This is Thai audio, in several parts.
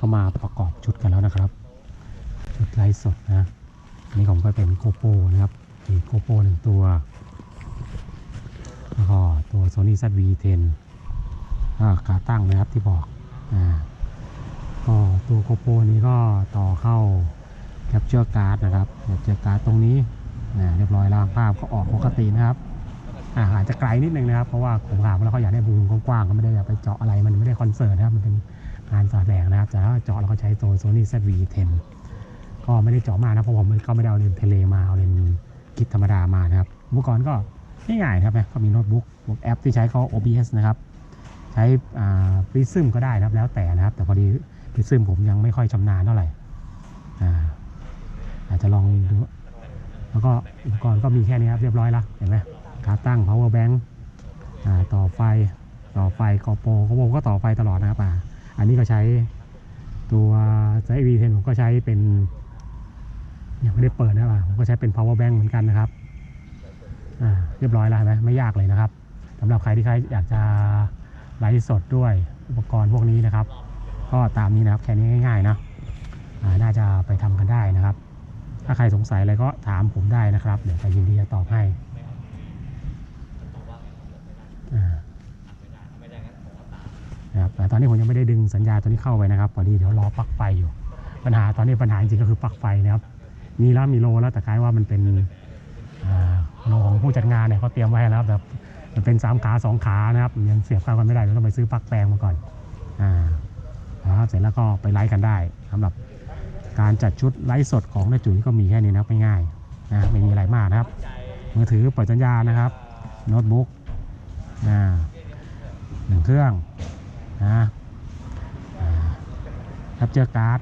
ก็มาประกอบชุดกันแล้วนะครับ ชุดไลฟ์สดนะอันนี้ผมก็เป็นโกโปนะครับมีโกโปหนึ่งตัวแล้วก็ตัว Sony ZV-10 ก็ขาตั้งนะครับที่บอกอ่าก็ตัวโกโปนี้ก็ต่อเข้า Capture Card นะครับ Capture Card ตรงนี้นะเรียบร้อยแล้วภาพก็ออกปกตินะครับอ่าอาจจะไกลนิดนึงนะครับ เพราะว่าผมถามแล้วเขาอยากได้มุมกว้างๆก็ไม่ได้อยากไปเจาะอะไรมันไม่ได้คอนเสิร์ตนะครับมันเป็น งานสอดแสงนะครับ แต่ถ้าเจาะเราก็ใช้ตัว Sony ZV-10 ก็ไม่ได้เจาะมากนะเพราะผมก็ไม่ได้เอาเลนเทเลมาเอาเลนส์กิจธรรมดามานะครับอุปกรณ์ก็ง่ายๆครับนะก็มีโน้ตบุ๊กพวกแอปที่ใช้ก็ OBS นะครับ ใช้ปริซึมก็ได้นะครับแล้วแต่นะครับ แต่พอดีปริซึมผมยังไม่ค่อยชำนาญเท่าไหร่อ่าอาจจะลองดูแล้วก็อุปกรณ์ก็มีแค่นี้ครับเรียบร้อยแล้วเห็นไหมขาตั้ง power bank อ่าต่อไฟ ต่อไฟกอโปรกอโปรก็ต่อไฟตลอดนะครับอ่า อันนี้ก็ใช้ตัวไซส์ V10 ผมก็ใช้เป็น ยังไม่ได้เปิดนะครับผมก็ใช้เป็น power bank เหมือนกันนะครับอ่าเรียบร้อยแล้วเห็นไหมไม่ยากเลยนะครับสำหรับใครที่ใครอยากจะไลฟ์สดด้วยอุปกรณ์พวกนี้นะครับ ก็ตามนี้นะครับแค่นี้ง่ายๆนะอ่าน่าจะไปทำกันได้นะครับ ถ้าใครสงสัยอะไรก็ถามผมได้นะครับ เดี๋ยวจะยินดีจะตอบให้อ่านะครับแต่ต อนนี้ผมยังไม่ได้ดึงสัญญาตัวนี้เข้าไปนะครับพอดีเดี๋ยวรอปลั๊กไฟอยู่ ปัญหาตอนนี้ปัญหาจริงก็คือปลั๊กไฟนะครับ มีแล้วมีโลแล้วแต่คล้ายว่ามันเป็นโลของผู้จัดงานเนี่ยเขาเตรียมไว้แล้วแบบมันเป็นสามขาสองขานะครับยังเสียบเข้ากันไม่ได้เราต้องไปซื้อปลั๊กแปลงมาก่อนอ่าเสร็จแล้วก็ไปไลฟ์กันได้สำหรับการจัดชุดไลฟ์สดของนายจุ๋ยก็มีแค่นี้นะครับไม่ง่ายนะไม่มีอะไรมากนะครับมือถือเปิดสัญญานะครับโน้ตบุ๊กอ่าหนึ่งเครื่อง นะแคปเจอร์การ์ด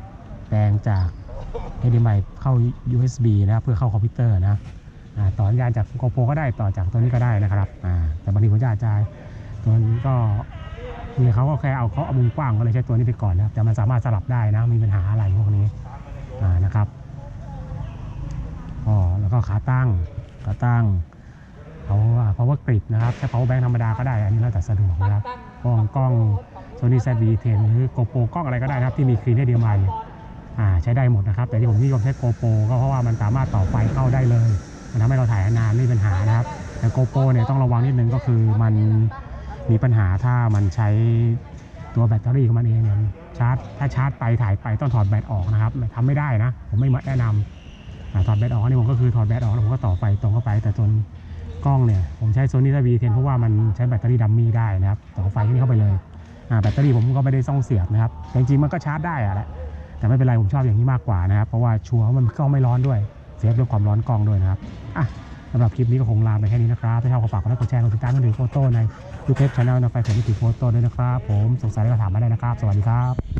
แปลงจาก HDMI เข้า USB นะครับเพื่อเข้าคอมพิวเตอร์นะอ่าต่อสัญญาณจากโกโปรก็ได้ต่อจากตัวนี้ก็ได้นะครับอ่าแต่บางทีผมจะอาจจะตัวนี้ก็คือเขาก็แค่เอาเขาเอามุมกว้างก็เลยใช้ตัวนี้ไปก่อนนะครับแต่มันสามารถสลับได้นะมีปัญหาอะไรพวกนี้อ่านะครับอ๋อแล้วก็ขาตั้งขาตั้งเขาเพราะว่ากริดนะครับใช้ power bank ธรรมดาก็ได้ อันนี้แล้วแต่สะดวกนะครับกล้องกล้อง Sony ZV-10 หรือ GoPro กล้องอะไรก็ได้นะครับที่มี Clean HDMI อ่าใช้ได้หมดนะครับ แต่ที่ผมนิยมใช้โกโปก็เพราะว่ามันสามารถต่อไฟเข้าได้เลย มันทำให้เราถ่ายนานไม่มีปัญหานะครับ แต่โกโปเนี่ยต้องระวังนิดนึงก็คือมันมีปัญหาถ้ามันใช้ตัวแบตเตอรี่ของมันเองเนี่ยชาร์จถ้าชาร์จไปถ่ายไปต้องถอดแบตออกนะครับทำไม่ได้นะ ผมไม่แนะนำอ่าถอดแบตออกนี่ผมก็คือถอดแบตออกแล้วผมก็ต่อไฟตรงเข้าไป แต่ตัวกล้องเนี่ยผมใช้ Sony ZV-10 เพราะว่ามันใช้แบตเตอรี่ดัมมี่ได้นะครับ ต่อไฟนี่เข้าไปเลย แบตเตอรี่ผมก็ไม่ได้ต้องเสียบนะครับแต่จริงๆมันก็ชาร์จได้อะแหละแต่ไม่เป็นไรผมชอบอย่างนี้มากกว่านะครับ เพราะว่าชัวร์ว่ามันกล้องไม่ร้อนด้วย เสียบด้วยความร้อนกล้องด้วยนะครับอะสำหรับคลิปนี้ก็คงลาไปแค่นี้นะครับถ้าชอบก็ฝากกดไลค์กดแชร์กดติดตามกดถือโฟโต้ในยูทูบช anel นะไฟผมถือโฟโต้ด้วยนะครับ ผมสงสัยอะไรก็ถามมาได้นะครับ สวัสดีครับ